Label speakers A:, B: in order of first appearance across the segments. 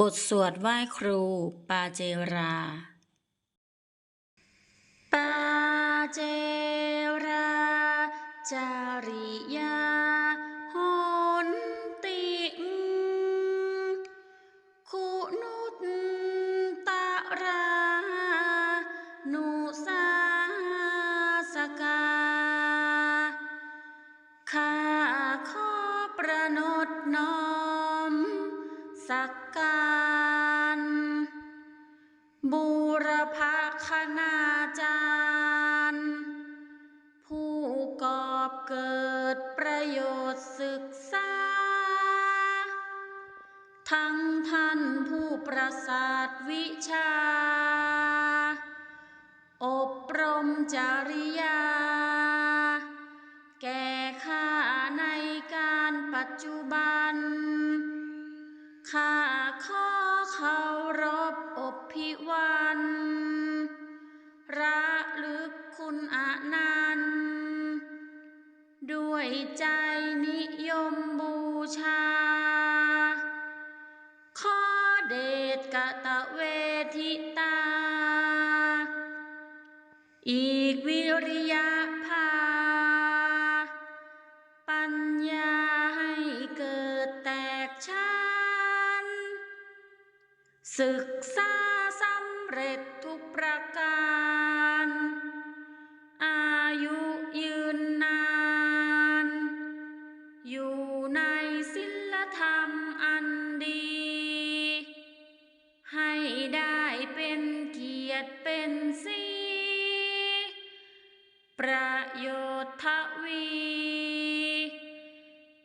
A: บทสวดไหว้ครู ปาเจรา ปาเจรา จาริยาหนติงคุณุตตะรา นุสาสกาข้าขอประนดน้อ สักการบูรพคณาจารย์ ผู้กอบเกิดประโยชน์ศึกษา ทั้งท่านผู้ประสาทวิชา อบรมจริ นันด้วยใจนิยมบูชา ข้อเดชกะตะเวทิตา อีกวิริยะภาปัญญาให้เกิดแตกชันศึกษาสำเร็จทุกประ ประโยชน์ทวี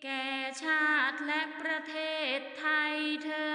A: แก่ชาติและประเทศไทยเธอ